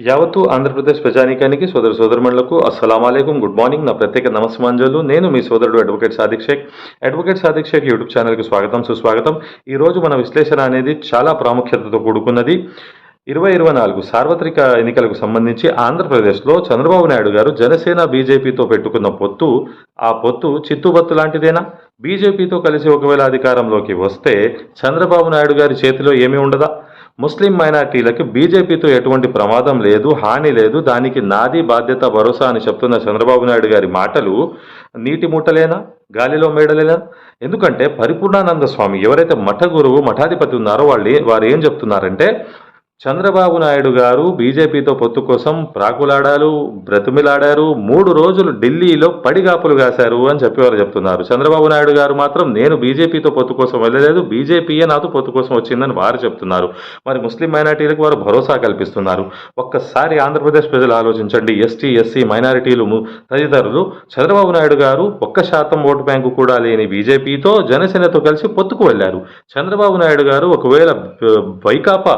యావత్తు ఆంధ్రప్రదేశ్ ప్రజానీకానికి సోదర సోదరుమణులకు అస్సలం గుడ్ మార్నింగ్ నా ప్రత్యేక నమస్మాంజలు నేను మీ సోదరుడు advocate Sadiq Shaik advocate Sadiq Shaik YouTube ఛానల్కి స్వాగతం సుస్వాగతం. ఈరోజు మన విశ్లేషణ అనేది చాలా ప్రాముఖ్యతతో కూడుకున్నది. ఇరవై ఇరవై నాలుగు సార్వత్రిక ఎన్నికలకు సంబంధించి ఆంధ్రప్రదేశ్లో చంద్రబాబు నాయుడు గారు జనసేన బీజేపీతో పెట్టుకున్న పొత్తు ఆ పొత్తు చిత్తుబత్తు లాంటిదేనా? బీజేపీతో కలిసి ఒకవేళ అధికారంలోకి వస్తే చంద్రబాబు నాయుడు గారి చేతిలో ఏమీ ఉండదా? ముస్లిం మైనార్టీలకు బీజేపీతో ఎటువంటి ప్రమాదం లేదు హాని లేదు దానికి నాది బాధ్యత భరోసా అని చెప్తున్న చంద్రబాబు నాయుడు గారి మాటలు నీటి ముట్టలేనా గాలిలో మేడలేనా? ఎందుకంటే పరిపూర్ణానంద స్వామి ఎవరైతే మఠ గురువు మఠాధిపతి ఉన్నారో వాళ్ళు వారు ఏం చెప్తున్నారంటే చంద్రబాబు నాయుడు గారు బీజేపీతో పొత్తు కోసం ప్రాకులాడారు బ్రతిమిలాడారు మూడు రోజులు ఢిల్లీలో పడిగాపులు కాశారు అని చెప్పేవారు చెప్తున్నారు. చంద్రబాబు నాయుడు గారు మాత్రం నేను బీజేపీతో పొత్తు కోసం వెళ్ళలేదు బీజేపీయే నాతో పొత్తు కోసం వచ్చిందని వారు చెప్తున్నారు. మరి ముస్లిం మైనారిటీలకు వారు భరోసా కల్పిస్తున్నారు. ఒక్కసారి ఆంధ్రప్రదేశ్ ప్రజలు ఆలోచించండి. ఎస్టీ ఎస్సీ మైనారిటీలు తదితరులు చంద్రబాబు నాయుడు గారు ఒక్క శాతం ఓటు బ్యాంకు కూడా లేని బీజేపీతో జనసేనతో కలిసి పొత్తుకు వెళ్ళారు. చంద్రబాబు నాయుడు గారు ఒకవేళ వైకాపా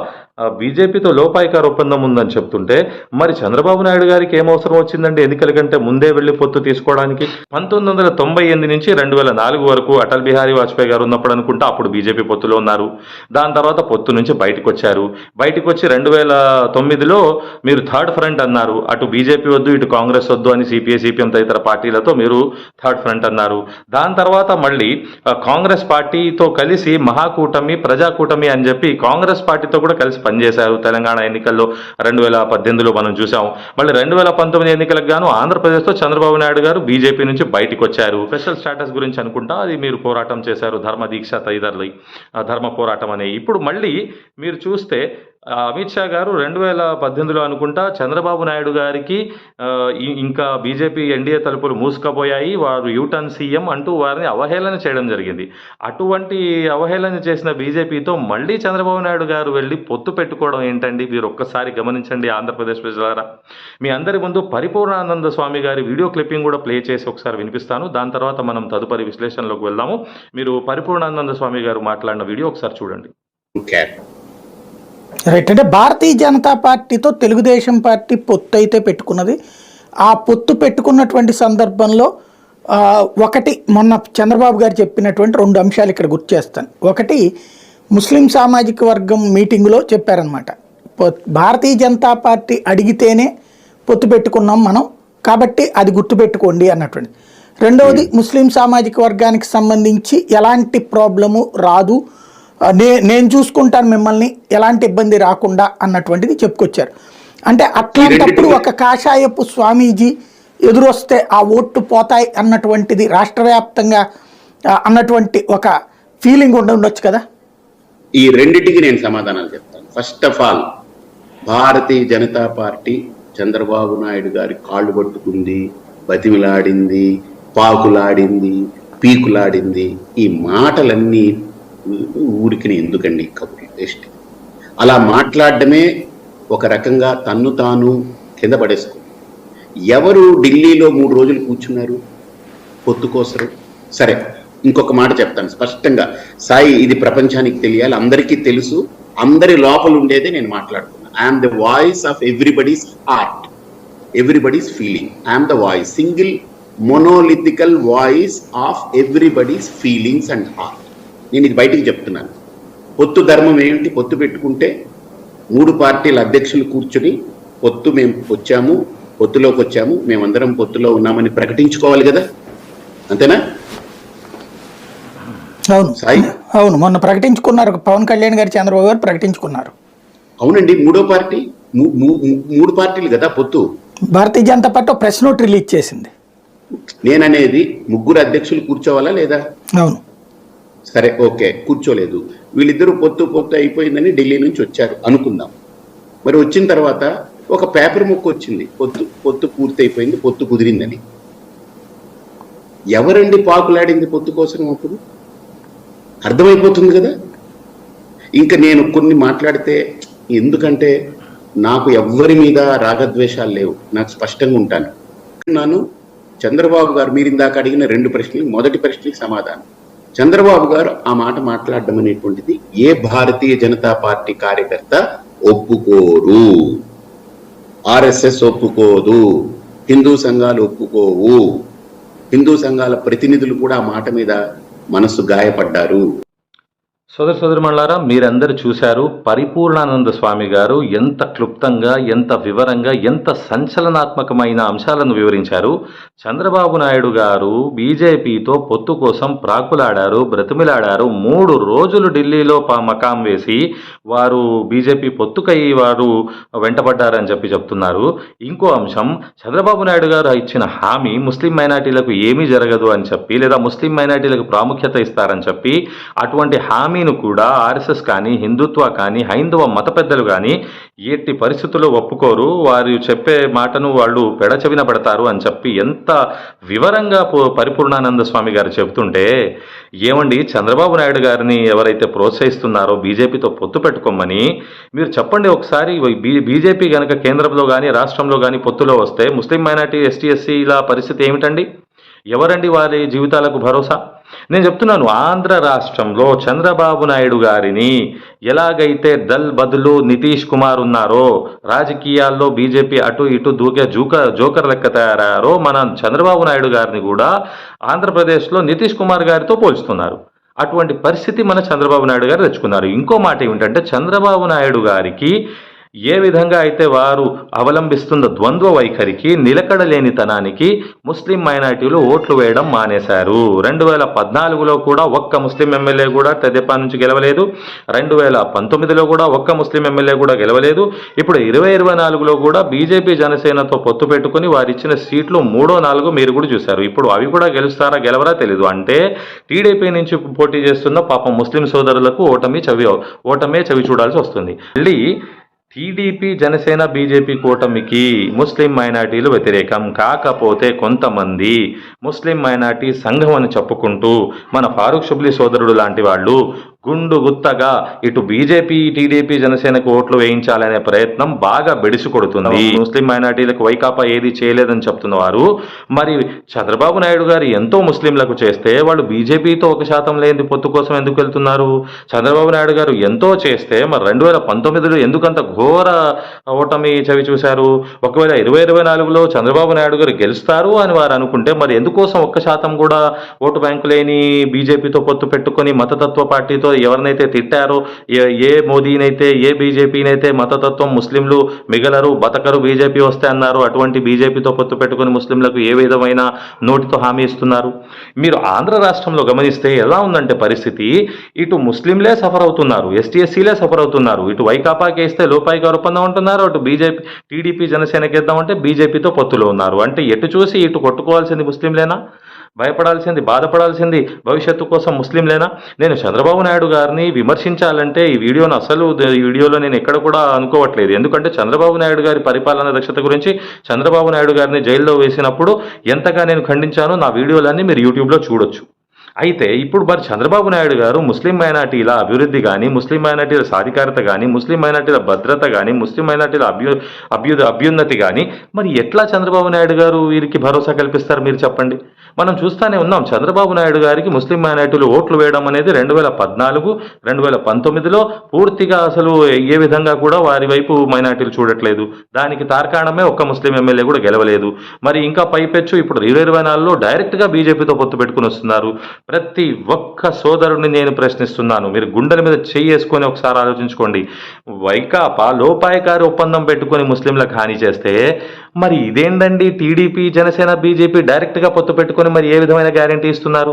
బీజేపీతో లోపాయికార ఒప్పందం ఉందని చెప్తుంటే మరి చంద్రబాబు నాయుడు గారికి ఏం అవసరం వచ్చిందండి? ఎన్నికల కంటే ముందే వెళ్ళి పొత్తు తీసుకోవడానికి? పంతొమ్మిది వందల తొంభై ఎనిమిది నుంచి రెండు వేల నాలుగు వరకు అటల్ బిహారీ వాజ్పేయి గారు ఉన్నప్పుడు అనుకుంటా అప్పుడు బీజేపీ పొత్తులో ఉన్నారు. దాని తర్వాత పొత్తు నుంచి బయటకు వచ్చారు. బయటకు వచ్చి రెండు వేల తొమ్మిదిలో మీరు థర్డ్ ఫ్రంట్ అన్నారు. అటు బీజేపీ వద్దు ఇటు కాంగ్రెస్ వద్దు అని సిపిఐ సిపిఎం తదితర పార్టీలతో మీరు థర్డ్ ఫ్రంట్ అన్నారు. దాని తర్వాత మళ్ళీ కాంగ్రెస్ పార్టీతో కలిసి మహాకూటమి ప్రజాకూటమి అని చెప్పి కాంగ్రెస్ పార్టీతో కూడా కలిసి పనిచేశారు. తెలంగాణ ఎన్నికల్లో రెండు వేల పద్దెనిమిదిలో మనం చూసాం మళ్ళీ రెండు వేల పంతొమ్మిది ఎన్నికలకు గాను ఆంధ్రప్రదేశ్లో చంద్రబాబు నాయుడు గారు బీజేపీ నుంచి బయటకు వచ్చారు. స్పెషల్ స్టేటస్ గురించి అనుకుంటా అది మీరు పోరాటం చేశారు. ధర్మ దీక్ష తదితరులు. ఆ, ధర్మ పోరాటం అనే. ఇప్పుడు మళ్ళీ మీరు చూస్తే అమిత్ షా గారు రెండు వేల పద్దెనిమిదిలో అనుకుంటా చంద్రబాబు నాయుడు గారికి ఇంకా బీజేపీ ఎన్డీఏ తలుపులు మూసుకపోయాయి. వారు యూటర్న్ సీఎం అంటూ వారిని అవహేళన చేయడం జరిగింది. అటువంటి అవహేళన చేసిన బీజేపీతో మళ్ళీ చంద్రబాబు నాయుడు గారు వెళ్ళి పొత్తు పెట్టుకోవడం ఏంటండి? మీరు ఒక్కసారి గమనించండి ఆంధ్రప్రదేశ్ ప్రజలారా. మీ అందరి ముందు పరిపూర్ణానంద స్వామి గారి వీడియో క్లిప్పింగ్ కూడా ప్లే చేసి ఒకసారి వినిపిస్తాను. దాని తర్వాత మనం తదుపరి విశ్లేషణలోకి వెళ్దాము. మీరు పరిపూర్ణానంద స్వామి గారు మాట్లాడిన వీడియో ఒకసారి చూడండి. రైట్ అంటే భారతీయ జనతా పార్టీతో తెలుగుదేశం పార్టీ పొత్తు అయితే పెట్టుకున్నది. ఆ పొత్తు పెట్టుకున్నటువంటి సందర్భంలో ఒకటి మొన్న చంద్రబాబు గారు చెప్పినటువంటి రెండు అంశాలు ఇక్కడ గుర్తు చేస్తాను. ఒకటి ముస్లిం సామాజిక వర్గం మీటింగులో చెప్పారనమాట భారతీయ జనతా పార్టీ అడిగితేనే పొత్తు పెట్టుకున్నాం మనం కాబట్టి అది గుర్తుపెట్టుకోండి అన్నటువంటి. రెండవది ముస్లిం సామాజిక వర్గానికి సంబంధించి ఎలాంటి ప్రాబ్లము రాదు. నే నేను చూసుకుంటాను మిమ్మల్ని ఎలాంటి ఇబ్బంది రాకుండా అన్నటువంటిది చెప్పుకొచ్చారు. అంటే అట్లాంటప్పుడు ఒక కాషాయపు స్వామీజీ ఎదురొస్తే ఆ ఓట్లు పోతాయి అన్నటువంటిది రాష్ట్ర వ్యాప్తంగా అన్నటువంటి ఒక ఫీలింగ్ ఉండి ఉండొచ్చు కదా? ఈ రెండిటికి నేను సమాధానాలు చెప్తాను. First of all Bharatiya Janata Party Chandrababu Naidu గారి కాళ్ళు పట్టుకుంది బతిమిలాడింది పాకులాడింది పీకులాడింది. ఈ మాటలన్నీ ఊరికి ఎందుకండి కబుర్లు? వేస్ట్. అలా మాట్లాడడమే ఒక రకంగా తన్ను తాను కింద పడేసుకుంది. ఎవరు ఢిల్లీలో మూడు రోజులు కూర్చున్నారు? పొత్తు కోసరు సరే ఇంకొక మాట చెప్తాను స్పష్టంగా. సాయి ఇది ప్రపంచానికి తెలియాలి. అందరికీ తెలుసు. అందరి లోపల ఉండేదే నేను మాట్లాడుతున్నాను I'm the voice of everybody's heart everybody's feeling I'm the voice single monolithical voice of everybody's feelings and heart నేను ఇది బయటికి చెప్తున్నాను. పొత్తు ధర్మం ఏమిటి? పొత్తు పెట్టుకుంటే మూడు పార్టీల అధ్యక్షులు కూర్చుని పొత్తు మేము వచ్చాము పొత్తులోకి వచ్చాము మేమందరం పొత్తులో ఉన్నామని ప్రకటించుకోవాలి కదా? అంతేనా? అవును. సాయి? అవును. మొన్న ప్రకటించుకున్నారు పవన్ కళ్యాణ్ గారు చంద్రబాబు గారు ప్రకటించుకున్నారు. అవునండి. మూడో పార్టీ? మూడు పార్టీలు కదా పొత్తు? Bharatiya Janata Party press note release చేసింది. నేననేది ముగ్గురు అధ్యక్షులు కూర్చోవాలా లేదా? అవును. సరే ఓకే కూర్చోలేదు. వీళ్ళిద్దరూ పొత్తు పొత్తు అయిపోయిందని ఢిల్లీ నుంచి వచ్చారు. అనుకుందాం. మరి వచ్చిన తర్వాత ఒక పేపర్ ముక్క వచ్చింది. పొత్తు పొత్తు పూర్తి అయిపోయింది పొత్తు కుదిరిందని. ఎవరండి పాకులాడింది పొత్తు కోసం అప్పుడు? అర్థమైపోతుంది కదా? ఇంకా నేను కొన్ని మాట్లాడితే ఎందుకంటే నాకు ఎవ్వరి మీద రాగద్వేషాలు లేవు. నాకు స్పష్టంగా ఉంటాను. నాను చంద్రబాబు గారు మీరు ఇందాక అడిగిన రెండు ప్రశ్నలు మొదటి ప్రశ్నకి సమాధానం. చంద్రబాబు గారు ఆ మాట మాట్లాడడం అనేటువంటిది ఏ భారతీయ జనతా పార్టీ కార్యకర్త ఒప్పుకోరు. ఆర్ఎస్ఎస్ ఒప్పుకోదు. హిందూ సంఘాలు ఒప్పుకోవు. హిందూ సంఘాల ప్రతినిధులు కూడా ఆ మాట మీద మనస్సు గాయపడ్డారు. సోదర సోదరిమణులారా మీరందరూ చూశారు పరిపూర్ణానంద స్వామి గారు ఎంత క్లుప్తంగా ఎంత వివరంగా ఎంత సంచలనాత్మకమైన అంశాలను వివరించారు. చంద్రబాబు నాయుడు గారు బీజేపీతో పొత్తు కోసం ప్రాకులాడారు బ్రతిమిలాడారు. మూడు రోజులు ఢిల్లీలో మకాం వేసి వారు బీజేపీ పొత్తుకై వారు వెంటబడ్డారని చెప్పి చెప్తున్నారు. ఇంకో అంశం చంద్రబాబు నాయుడు గారు ఇచ్చిన హామీ ముస్లిం మైనార్టీలకు ఏమీ జరగదు అని చెప్పి లేదా ముస్లిం మైనార్టీలకు ప్రాముఖ్యత ఇస్తారని చెప్పి అటువంటి హామీ హామీను కూడా ఆర్ఎస్ఎస్ కానీ హిందుత్వ కానీ హైందవ మత పెద్దలు కానీ ఎట్టి పరిస్థితుల్లో ఒప్పుకోరు. వారు చెప్పే మాటను వాళ్ళు పెడచెవిన పడతారు అని చెప్పి ఎంత వివరంగా పరిపూర్ణానంద స్వామి గారు చెబుతుంటే ఏమండి చంద్రబాబు నాయుడు గారిని ఎవరైతే ప్రోత్సహిస్తున్నారో బీజేపీతో పొత్తు పెట్టుకోమని మీరు చెప్పండి ఒకసారి బీ బీజేపీ కనుక కేంద్రంలో కానీ రాష్ట్రంలో కానీ పొత్తులో వస్తే ముస్లిం మైనార్టీ ఎస్టీ ఎస్సీల పరిస్థితి ఏమిటండి? ఎవరండి వారి జీవితాలకు భరోసా? నేను చెప్తున్నాను ఆంధ్ర రాష్ట్రంలో చంద్రబాబు నాయుడు గారిని ఎలాగైతే దల్ బదులు నితీష్ కుమార్ ఉన్నారో రాజకీయాల్లో బీజేపీ అటు ఇటు దూకే జూక జోకర్ లెక్క తయారయ్యారో మన చంద్రబాబు నాయుడు గారిని కూడా ఆంధ్రప్రదేశ్లో నితీష్ కుమార్ గారితో పోల్చుతున్నారు. అటువంటి పరిస్థితి మన చంద్రబాబు నాయుడు గారు తెచ్చుకున్నారు. ఇంకో మాట ఏమిటంటే చంద్రబాబు నాయుడు గారికి ఏ విధంగా అయితే వారు అవలంబిస్తున్న ద్వంద్వ వైఖరికి నిలకడలేనితనానికి ముస్లిం మైనార్టీలు ఓట్లు వేయడం మానేశారు. రెండు వేల పద్నాలుగులో కూడా ఒక్క ముస్లిం ఎమ్మెల్యే కూడా తెదేపా నుంచి గెలవలేదు. రెండు వేల పంతొమ్మిదిలో కూడా ఒక్క ముస్లిం ఎమ్మెల్యే కూడా గెలవలేదు. ఇప్పుడు ఇరవై ఇరవై నాలుగులో కూడా బీజేపీ జనసేనతో పొత్తు పెట్టుకుని వారు ఇచ్చిన సీట్లు మూడో నాలుగో మీరు కూడా చూశారు. ఇప్పుడు అవి కూడా గెలుస్తారా గెలవరా తెలియదు అంటే టీడీపీ నుంచి పోటీ చేస్తున్న పాపం ముస్లిం సోదరులకు ఓటమి చవి ఓటమే చవి చూడాల్సి వస్తుంది. మళ్ళీ టీడీపీ జనసేన బీజేపీ కూటమికి ముస్లిం మైనార్టీలు వ్యతిరేకం. కాకపోతే కొంతమంది ముస్లిం మైనార్టీ సంఘం అని చెప్పుకుంటూ మన ఫారూక్ షుబ్లీ సోదరుడు లాంటి వాళ్ళు గుండు గుత్తగా ఇటు బీజేపీ టీడీపీ జనసేనకు ఓట్లు వేయించాలనే ప్రయత్నం బాగా బెడిసి కొడుతుంది. ముస్లిం మైనార్టీలకు వైకాపా ఏది చేయలేదని చెప్తున్న వారు మరి చంద్రబాబు నాయుడు గారు ఎంతో ముస్లింలకు చేస్తే వాళ్ళు బీజేపీతో ఒక శాతం లేని పొత్తు కోసం ఎందుకు వెళ్తున్నారు? చంద్రబాబు నాయుడు గారు ఎంతో చేస్తే మరి రెండు వేల పంతొమ్మిదిలో ఎందుకంత ఘోర ఓటమి చవి చూశారు? ఒకవేళ ఇరవై ఇరవై నాలుగులో చంద్రబాబు నాయుడు గారు గెలుస్తారు అని వారు అనుకుంటే మరి ఎందుకోసం ఒక్క శాతం కూడా ఓటు బ్యాంకు లేని బీజేపీతో పొత్తు పెట్టుకొని మతతత్వ పార్టీతో ఎవరినైతే తిట్టారో ఏ ఏ మోదీనైతే ఏ బీజేపీనైతే మతతత్వం ముస్లింలు మిగలరు బతకరు బీజేపీ వస్తే అన్నారు అటువంటి బీజేపీతో పొత్తు పెట్టుకుని ముస్లింలకు ఏ విధమైన నోటితో హామీ ఇస్తున్నారు? మీరు ఆంధ్ర రాష్ట్రంలో గమనిస్తే ఎలా ఉందంటే పరిస్థితి ఇటు ముస్లింలే సఫర్ అవుతున్నారు ఎస్టీ ఎస్సీలే సఫర్ అవుతున్నారు ఇటు వైకాపాకి వేస్తే లోపాయికి ఒప్పందం ఉంటున్నారు అటు బీజేపీ టీడీపీ జనసేనకి ఇద్దామంటే బీజేపీతో పొత్తులో ఉన్నారు. అంటే ఎటు చూసి ఇటు కొట్టుకోవాల్సింది ముస్లింలేనా? భయపడాల్సింది బాధపడాల్సింది భవిష్యత్తు కోసం ముస్లింలేనా? నేను చంద్రబాబు నాయుడు గారిని విమర్శించాలంటే ఈ వీడియోను అసలు ఈ వీడియోలో నేను ఎక్కడ కూడా అనుకోవట్లేదు. ఎందుకంటే చంద్రబాబు నాయుడు గారి పరిపాలన దక్షత గురించి చంద్రబాబు నాయుడు గారిని జైల్లో వేసినప్పుడు ఎంతగా నేను ఖండించానో నా వీడియోలన్నీ మీరు యూట్యూబ్లో చూడొచ్చు. అయితే ఇప్పుడు మరి చంద్రబాబు నాయుడు గారు ముస్లిం మైనార్టీల అభివృద్ధి కానీ ముస్లిం మైనార్టీల సాధికారత కానీ ముస్లిం మైనార్టీల భద్రత కానీ ముస్లిం మైనార్టీల అభ్యు అభ్యు అభ్యున్నతి కానీ మరి ఎట్లా చంద్రబాబు నాయుడు గారు వీరికి భరోసా కల్పిస్తారు మీరు చెప్పండి? మనం చూస్తూనే ఉన్నాం చంద్రబాబు నాయుడు గారికి ముస్లిం మైనార్టీలు ఓట్లు వేయడం అనేది రెండు వేల పద్నాలుగు రెండు వేల పంతొమ్మిదిలో పూర్తిగా అసలు ఏ విధంగా కూడా వారి వైపు మైనార్టీలు చూడట్లేదు. దానికి తార్కాణమే ఒక్క ముస్లిం ఎమ్మెల్యే కూడా గెలవలేదు. మరి ఇంకా పైపెచ్చు ఇప్పుడు ఇరవై ఇరవై నాలుగులో డైరెక్ట్గా బీజేపీతో పొత్తు పెట్టుకుని వస్తున్నారు. ప్రతి ఒక్క సోదరుడిని నేను ప్రశ్నిస్తున్నాను. మీరు గుండెల మీద చెయ్యి వేసుకొని ఒకసారి ఆలోచించుకోండి. వైకాపా లోపాయకారి ఒప్పందం పెట్టుకొని ముస్లింలకు హాని చేస్తే మరి ఇదేంటండి టీడీపీ జనసేన బీజేపీ డైరెక్ట్గా పొత్తు పెట్టుకొని మరి ఏ విధమైన గ్యారంటీ ఇస్తున్నారు?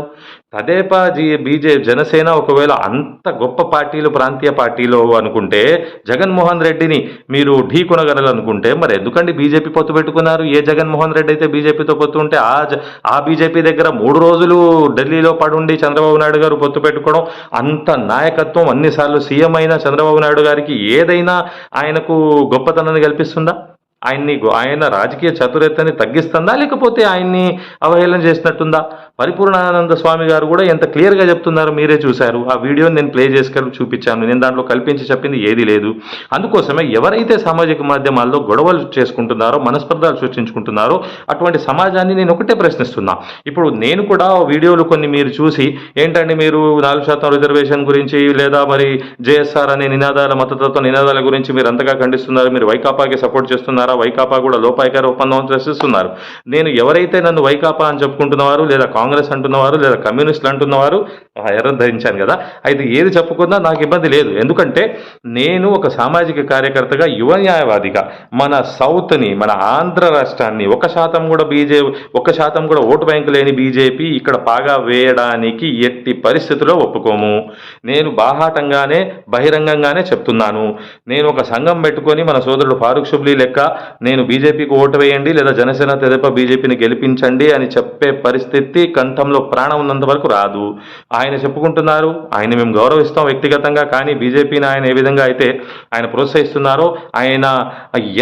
తదేపా జీ బీజే జనసేన ఒకవేళ అంత గొప్ప పార్టీలు ప్రాంతీయ పార్టీలు అనుకుంటే జగన్మోహన్ రెడ్డిని మీరు ఢీ కొనగలనుకుంటే మరి ఎందుకండి బీజేపీ పొత్తు పెట్టుకున్నారు? ఏ జగన్మోహన్ రెడ్డి అయితే బీజేపీతో పొత్తు ఉంటే ఆ జ- ఆ బీజేపీ దగ్గర మూడు రోజులు ఢిల్లీలో పడుండి చంద్రబాబు నాయుడు గారు పొత్తు పెట్టుకోవడం అంత నాయకత్వం అన్నిసార్లు సీఎం అయిన చంద్రబాబు నాయుడు గారికి ఏదైనా ఆయనకు గొప్పతనాన్ని కల్పిస్తుందా? ఆయన్ని ఆయన రాజకీయ చతురతని తగ్గిస్తుందా? లేకపోతే ఆయన్ని అవహేళన చేసినట్టుందా? పరిపూర్ణానంద స్వామి గారు కూడా ఎంత క్లియర్గా చెప్తున్నారు మీరే చూశారు. ఆ వీడియోని నేను ప్లే చేసుకొని చూపించాను. నేను దాంట్లో కల్పించి చెప్పింది ఏది లేదు. అందుకోసమే ఎవరైతే సామాజిక మాధ్యమాల్లో గొడవలు చేసుకుంటున్నారో మనస్పర్ధాలు సృష్టించుకుంటున్నారో అటువంటి సమాజాన్ని నేను ఒకటే ప్రశ్నిస్తున్నా. ఇప్పుడు నేను కూడా వీడియోలు కొన్ని మీరు చూసి ఏంటండి మీరు నాలుగు శాతం రిజర్వేషన్ గురించి లేదా మరి జేఎస్ఆర్ అనే నినాదాల మతతత్వ నినాదాల గురించి మీరు అంతగా ఖండిస్తున్నారు మీరు వైకాపాకి సపోర్ట్ చేస్తున్నారా? వైకాపా కూడా లోపాయికారి ఒప్పందం అని నేను ఎవరైతే నన్ను వైకాపా అని చెప్పుకుంటున్నవారు లేదా కాంగ్రెస్ అంటున్నవారు లేదా కమ్యూనిస్టులు అంటున్నవారు ఆ ఎర్ర ధరించాను కదా అయితే ఏది చెప్పుకున్నా నాకు ఇబ్బంది లేదు. ఎందుకంటే నేను ఒక సామాజిక కార్యకర్తగా యువ న్యాయవాదిగా మన సౌత్ని మన ఆంధ్ర రాష్ట్రాన్ని ఒక శాతం కూడా బీజే ఒక శాతం కూడా ఓటు బ్యాంకు లేని బీజేపీ ఇక్కడ పాగా వేయడానికి ఎట్టి పరిస్థితిలో ఒప్పుకోము. నేను బాహాటంగానే బహిరంగంగానే చెప్తున్నాను. నేను ఒక సంఘం పెట్టుకొని మన సోదరుడు ఫారూక్ షుబ్లీ లెక్క నేను బీజేపీకి ఓటు వేయండి లేదా జనసేన తెదేపా బీజేపీని గెలిపించండి అని చెప్పే పరిస్థితి కంఠంలో ప్రాణం ఉన్నంత వరకు రాదు. ఆయన చెప్పుకుంటున్నారు ఆయన మేము గౌరవిస్తాం వ్యక్తిగతంగా కానీ బీజేపీని ఆయన ఏ విధంగా అయితే ఆయన ప్రోత్సహిస్తున్నారో ఆయన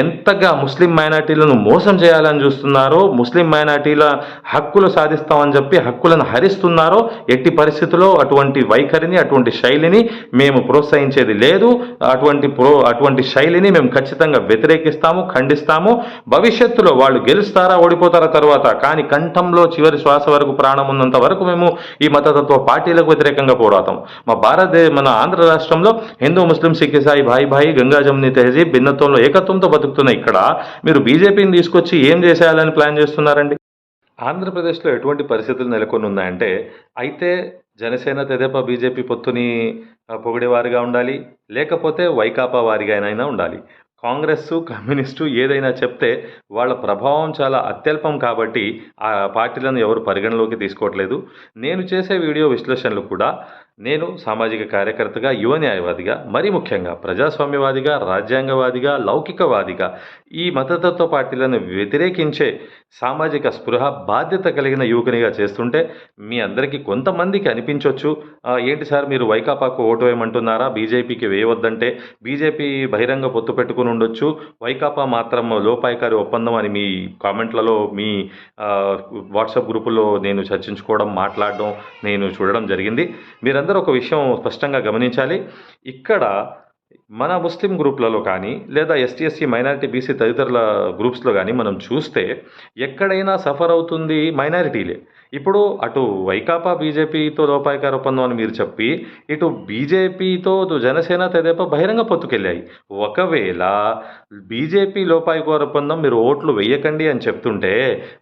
ఎంతగా ముస్లిం మైనార్టీలను మోసం చేయాలని చూస్తున్నారో ముస్లిం మైనార్టీల హక్కులు సాధిస్తామని చెప్పి హక్కులను హరిస్తున్నారో ఎట్టి పరిస్థితుల్లో అటువంటి వైఖరిని అటువంటి శైలిని మేము ప్రోత్సహించేది లేదు. అటువంటి ప్రో అటువంటి శైలిని మేము ఖచ్చితంగా వ్యతిరేకిస్తాము ఖండిస్తాము. భవిష్యత్తులో వాళ్ళు గెలుస్తారా ఓడిపోతారా తర్వాత కానీ కంఠంలో చివరి శ్వాస వరకు ప్రాణం ఉన్నంత వరకు మేము ఈ మతతత్వ పార్టీలకు వ్యతిరేకంగా పోరాటం మా భారతదేశ మన ఆంధ్ర రాష్ట్రంలో హిందూ ముస్లిం సిక్ ఇసాయి భాయి భాయి గంగా జముని తెహజీబ్ భిన్నత్వంలో ఏకత్వంతో బతుకుతున్న ఇక్కడ. మీరు బీజేపీని తీసుకొచ్చి ఏం చేసేయాలని ప్లాన్ చేస్తున్నారండి? ఆంధ్రప్రదేశ్లో ఎటువంటి పరిస్థితులు నెలకొని ఉన్నాయంటే అయితే జనసేన తెదేపా బీజేపీ పొత్తుని పొగిడేవారిగా ఉండాలి లేకపోతే వైకాపా వారిగానైనా ఉండాలి. కాంగ్రెస్ కమ్యూనిస్టు ఏదైనా చెప్తే వాళ్ళ ప్రభావం చాలా అత్యల్పం కాబట్టి ఆ పార్టీలను ఎవరు పరిగణలోకి తీసుకోవట్లేదు. నేను చేసే వీడియో విశ్లేషణలు కూడా నేను సామాజిక కార్యకర్తగా యువ న్యాయవాదిగా మరీ ముఖ్యంగా ప్రజాస్వామ్యవాదిగా రాజ్యాంగవాదిగా లౌకికవాదిగా ఈ మతతత్వ పార్టీలను వ్యతిరేకించే సామాజిక స్పృహ బాధ్యత కలిగిన యువకునిగా చేస్తుంటే మీ అందరికీ కొంతమందికి అనిపించవచ్చు ఏంటి సార్ మీరు వైకాపాకు ఓటు వేయమంటున్నారా? బీజేపీకి వేయవద్దంటే బీజేపీ బహిరంగ పొత్తు పెట్టుకుని ఉండొచ్చు. వైకాపా మాత్రం లోపాయికారి ఒప్పందం అని మీ కామెంట్లలో మీ వాట్సాప్ గ్రూపుల్లో నేను చర్చించుకోవడం మాట్లాడడం నేను చూడడం జరిగింది. మీరు మీరందరూ ఒక విషయం స్పష్టంగా గమనించాలి. ఇక్కడ మన ముస్లిం గ్రూప్లలో కానీ లేదా ఎస్టీఎస్సీ మైనారిటీ బీసీ తదితరుల గ్రూప్స్లో కానీ మనం చూస్తే ఎక్కడైనా సఫర్ అవుతుంది మైనారిటీలే. ఇప్పుడు అటు వైకాపా బీజేపీతో లోపాయికార ఒప్పందం అని మీరు చెప్పి ఇటు బీజేపీతో జనసేన తెదేపా బహిరంగ పొత్తుకెళ్ళాయి. ఒకవేళ బీజేపీ లోపాయికార ఒప్పందం మీరు ఓట్లు వెయ్యకండి అని చెప్తుంటే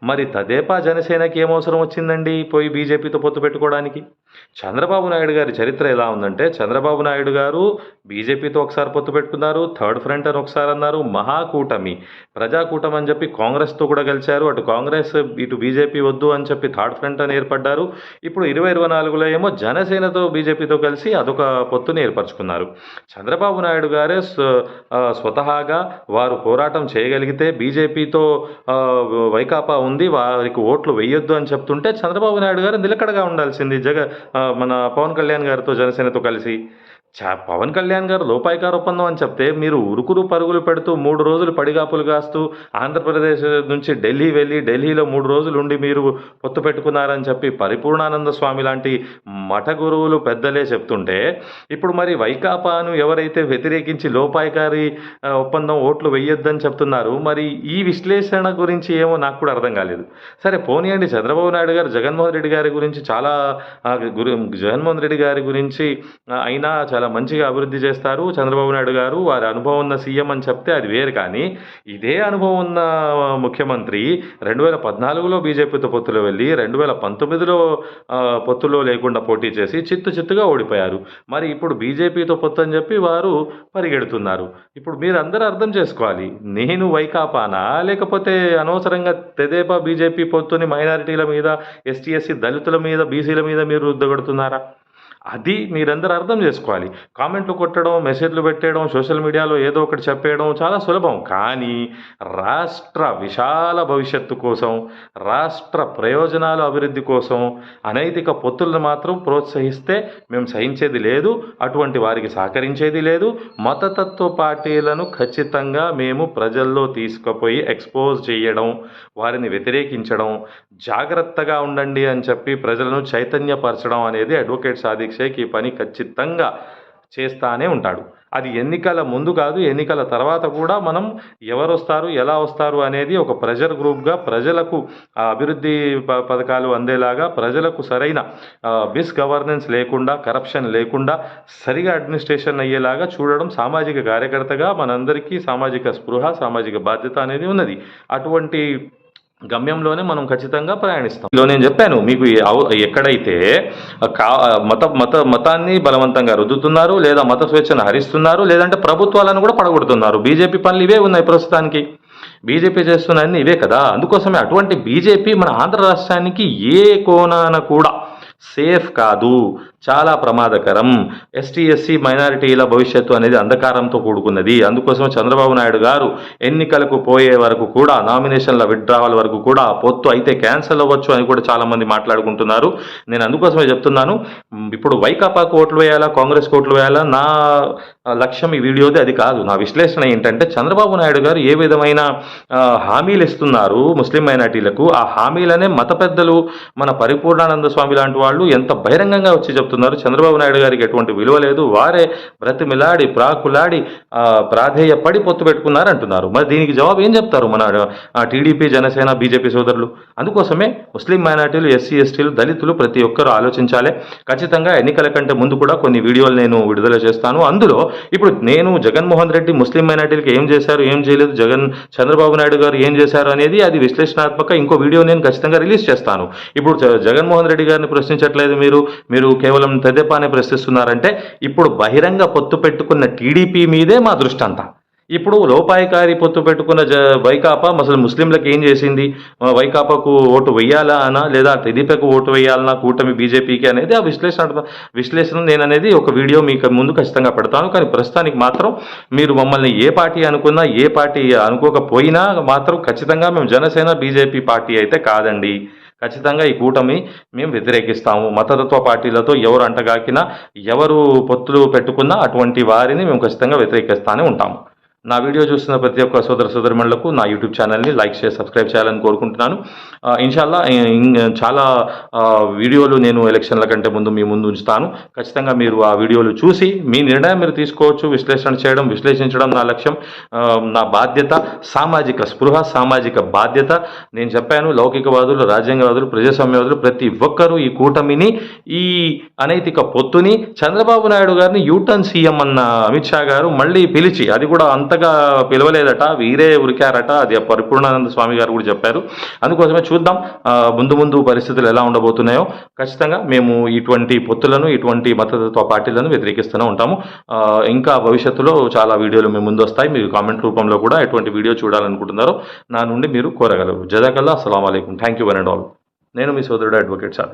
మరి తదేపా జనసేనకి ఏం అవసరం వచ్చిందండి పోయి బీజేపీతో పొత్తు పెట్టుకోవడానికి? చంద్రబాబు నాయుడు గారి చరిత్ర ఎలా ఉందంటే చంద్రబాబు నాయుడు గారు బీజేపీతో ఒకసారి పొత్తు పెట్టుకున్నారు థర్డ్ ఫ్రంట్ అని ఒకసారి అన్నారు మహాకూటమి ప్రజాకూటమి అని చెప్పి కాంగ్రెస్తో కూడా గెలిచారు అటు కాంగ్రెస్ ఇటు బీజేపీ వద్దు అని చెప్పి థర్డ్ ఫ్రంట్ ఏర్పడ్డారు. ఇప్పుడు ఇరవై ఇరవై నాలుగులో ఏమో జనసేనతో బీజేపీతో కలిసి అదొక పొత్తుని ఏర్పరచుకున్నారు. చంద్రబాబు నాయుడు గారే స్వ- స్వతహాగా వారు పోరాటం చేయగలిగితే బీజేపీతో వైకాపా ఉంది వారికి ఓట్లు వేయొద్దు అని చెప్తుంటే చంద్రబాబు నాయుడు గారు నిలకడగా ఉండాల్సింది జగ మన పవన్ కళ్యాణ్ గారితో జనసేనతో కలిసి. చా పవన్ కళ్యాణ్ గారు లోపాయికార ఒప్పందం అని చెప్తే మీరు ఉరుకులు పరుగులు పెడుతూ మూడు రోజులు పడిగాపులు కాస్తూ ఆంధ్రప్రదేశ్ నుంచి ఢిల్లీ వెళ్ళి ఢిల్లీలో మూడు రోజులు ఉండి మీరు పొత్తు పెట్టుకున్నారని చెప్పి పరిపూర్ణానంద స్వామి లాంటి మఠ గురువులు పెద్దలే చెప్తుంటే ఇప్పుడు మరి వైకాపాను ఎవరైతే వ్యతిరేకించి లోపాయికారి ఒప్పందం ఓట్లు వెయ్యొద్దని చెప్తున్నారు మరి ఈ విశ్లేషణ గురించి ఏమో నాకు కూడా అర్థం కాలేదు. సరే పోనీయండి చంద్రబాబు నాయుడు గారు జగన్మోహన్ రెడ్డి గారి గురించి చాలా గురి జగన్మోహన్ రెడ్డి గారి గురించి అయినా చాలా మంచిగా అభివృద్ధి చేస్తారు. చంద్రబాబు నాయుడు గారు వారి అనుభవం ఉన్న సీఎం అని చెప్తే అది వేరు కానీ ఇదే అనుభవం ఉన్న ముఖ్యమంత్రి రెండు వేల పద్నాలుగులో బీజేపీతో పొత్తులో వెళ్ళి రెండు వేల పంతొమ్మిదిలో పొత్తులో లేకుండా పోటీ చేసి చిత్తు చిత్తుగా ఓడిపోయారు. మరి ఇప్పుడు బీజేపీతో పొత్తు అని చెప్పి వారు పరిగెడుతున్నారు. ఇప్పుడు మీరు అందరూ అర్థం చేసుకోవాలి. నేను వైకాపానా? లేకపోతే అనవసరంగా తెదేపా బీజేపీ పొత్తుని మైనారిటీల మీద ఎస్టీ ఎస్సీ దళితుల మీద బీసీల మీద మీరు రుద్దగొడుతున్నారా? అది మీరందరూ అర్థం చేసుకోవాలి. కామెంట్లు కొట్టడం మెసేజ్లు పెట్టేయడం సోషల్ మీడియాలో ఏదో ఒకటి చెప్పేయడం చాలా సులభం. కానీ రాష్ట్ర విశాల భవిష్యత్తు కోసం రాష్ట్ర ప్రయోజనాల అభివృద్ధి కోసం అనైతిక పొత్తులను మాత్రం ప్రోత్సహిస్తే మేము సహించేది లేదు అటువంటి వారికి సహకరించేది లేదు. మతతత్వ పార్టీలను ఖచ్చితంగా మేము ప్రజల్లో తీసుకుపోయి ఎక్స్పోజ్ చేయడం వారిని వ్యతిరేకించడం జాగ్రత్తగా ఉండండి అని చెప్పి ప్రజలను చైతన్యపరచడం అనేది అడ్వకేట్ సాదిక్ షేక్ ఈ పని ఖచ్చితంగా చేస్తానే ఉంటాడు. అది ఎన్నికల ముందు కాదు ఎన్నికల తర్వాత కూడా మనం ఎవరు వస్తారు ఎలా వస్తారు అనేది ఒక ప్రెజర్ గ్రూప్గా ప్రజలకు అభివృద్ధి ప- పథకాలు అందేలాగా ప్రజలకు సరైన బిస్ గవర్నెన్స్ లేకుండా కరప్షన్ లేకుండా సరిగా అడ్మినిస్ట్రేషన్ అయ్యేలాగా చూడడం సామాజిక కార్యకర్తగా మనందరికీ సామాజిక స్పృహ సామాజిక బాధ్యత అనేది ఉన్నది. అటువంటి గమ్యంలోనే మనం ఖచ్చితంగా ప్రయాణిస్తాం. ఇలా నేను చెప్పాను మీకు అవ- ఎక్కడైతే కా మత మత మతాన్ని బలవంతంగా రుద్దుతున్నారు లేదా మత స్వేచ్ఛను హరిస్తున్నారు లేదంటే ప్రభుత్వాలను కూడా పడగొడుతున్నారు బీజేపీ పనులు ఇవే ఉన్నాయి ప్రస్తుతానికి. బీజేపీ చేస్తున్న అన్ని ఇవే కదా. అందుకోసమే అటువంటి బీజేపీ మన ఆంధ్ర రాష్ట్రానికి ఏ కోణాన కూడా సేఫ్ కాదు. చాలా ప్రమాదకరం. ఎస్టీ ఎస్సీ మైనారిటీల భవిష్యత్తు అనేది అంధకారంతో కూడుకున్నది. అందుకోసం చంద్రబాబు నాయుడు గారు ఎన్నికలకు పోయే వరకు కూడా నామినేషన్ల విత్డ్రావల్ వరకు కూడా పొత్తు అయితే క్యాన్సిల్ అవ్వచ్చు అని కూడా చాలామంది మాట్లాడుకుంటున్నారు. నేను అందుకోసమే చెప్తున్నాను ఇప్పుడు వైకాపాకు ఓట్లు వేయాలా కాంగ్రెస్ ఓట్లు వేయాలా? నా లక్ష్యం ఈ వీడియోది అది కాదు. నా విశ్లేషణ ఏంటంటే చంద్రబాబు నాయుడు గారు ఏ విధమైన హామీలు ఇస్తున్నారు ముస్లిం మైనార్టీలకు? ఆ హామీలనే మత పెద్దలు మన పరిపూర్ణానంద స్వామి లాంటి వాళ్ళు ఎంత బహిరంగంగా వచ్చి చెప్తున్నారు? చంద్రబాబు నాయుడు గారికి ఎటువంటి విలువ లేదు. వారే బ్రతిమిలాడి ప్రాకులాడి ప్రాధేయ పడి పొత్తు పెట్టుకున్నారు అంటున్నారు. మరి దీనికి జవాబు ఏం చెప్తారు మన టీడీపీ జనసేన బీజేపీ సోదరులు? అందుకోసమే ముస్లిం మైనార్టీలు ఎస్సీ ఎస్టీలు దళితులు ప్రతి ఒక్కరూ ఆలోచించాలి. ఖచ్చితంగా ఎన్నికల కంటే ముందు కూడా కొన్ని వీడియోలు నేను విడుదల చేస్తాను. అందులో ఇప్పుడు నేను జగన్మోహన్ రెడ్డి ముస్లిం మైనార్టీలకు ఏం చేశారు ఏం చేయలేదు జగన్ చంద్రబాబు నాయుడు గారు ఏం చేశారు అనేది అది విశ్లేషణాత్మక ఇంకో వీడియో నేను ఖచ్చితంగా రిలీజ్ చేస్తాను. ఇప్పుడు జగన్మోహన్ రెడ్డి గారిని ప్రశ్నించట్లేదు మీరు. మీరు కేవలం తెదేపానే ప్రశ్నిస్తున్నారంటే ఇప్పుడు బహిరంగ పొత్తు పెట్టుకున్న టీడీపీ మీదే మా దృష్టి అంతా ఇప్పుడు లోపాయికారి పొత్తు పెట్టుకున్న జ వైకాపా అసలు ముస్లింలకు ఏం చేసింది? వైకాపాకు ఓటు వెయ్యాలా అనా? లేదా తెదీపకు ఓటు వేయాలన్నా కూటమి బీజేపీకి అనేది ఆ విశ్లేషణ విశ్లేషణ నేను అనేది ఒక వీడియో మీకు ముందు ఖచ్చితంగా పెడతాను. కానీ ప్రస్తుతానికి మాత్రం మీరు మమ్మల్ని ఏ పార్టీ అనుకున్నా ఏ పార్టీ అనుకోకపోయినా మాత్రం ఖచ్చితంగా మేము జనసేన బీజేపీ పార్టీ అయితే కాదండి. ఖచ్చితంగా ఈ కూటమి మేము వ్యతిరేకిస్తాము. మతతత్వ పార్టీలతో ఎవరు అంటగాకినా ఎవరు పొత్తులు పెట్టుకున్నా అటువంటి వారిని మేము ఖచ్చితంగా వ్యతిరేకిస్తానే ఉంటాము. నా వీడియో చూస్తున్న ప్రతి ఒక్క సోదర సోదరిమణులకు నా యూట్యూబ్ ఛానల్ని లైక్ చేసి సబ్స్క్రైబ్ చేయాలని కోరుకుంటున్నాను. ఇన్షాల్లా చాలా వీడియోలు నేను ఎలక్షన్ల కంటే ముందు మీ ముందు ఉంచుతాను. ఖచ్చితంగా మీరు ఆ వీడియోలు చూసి మీ నిర్ణయం మీరు తీసుకోవచ్చు విశ్లేషణ చేయడం విశ్లేషించడం నా లక్ష్యం. నా బాధ్యత సామాజిక స్పృహ సామాజిక బాధ్యత. నేను చెప్పాను లౌకికవాదులు రాజ్యాంగవాదులు ప్రజాస్వామ్యవాదులు ప్రతి ఒక్కరూ ఈ కూటమిని ఈ అనైతిక పొత్తుని చంద్రబాబు నాయుడు గారిని యూటర్న్ సీఎం అన్న అమిత్ షా గారు మళ్ళీ పిలిచి అది కూడా అంతగా పిలవలేదట వీరే ఉరికారట అది పరిపూర్ణానంద స్వామి గారు కూడా చెప్పారు. అందుకోసమే చూద్దాం. ముందు ముందు పరిస్థితులు ఎలా ఉండబోతున్నాయో. ఖచ్చితంగా మేము ఇటువంటి పొత్తులను ఇటువంటి మతతత్వ పార్టీలను వ్యతిరేకిస్తూనే ఉంటాము. ఇంకా భవిష్యత్తులో చాలా వీడియోలు మేము ముందు వస్తాయి. మీరు కామెంట్ రూపంలో కూడా ఎటువంటి వీడియో చూడాలనుకుంటున్నారో నా నుండి మీరు కోరగలరు. జదాకల్లా అస్సలం అయికం thank you one and all నేను మీ సోదరుడు అడ్వకేట్ సాది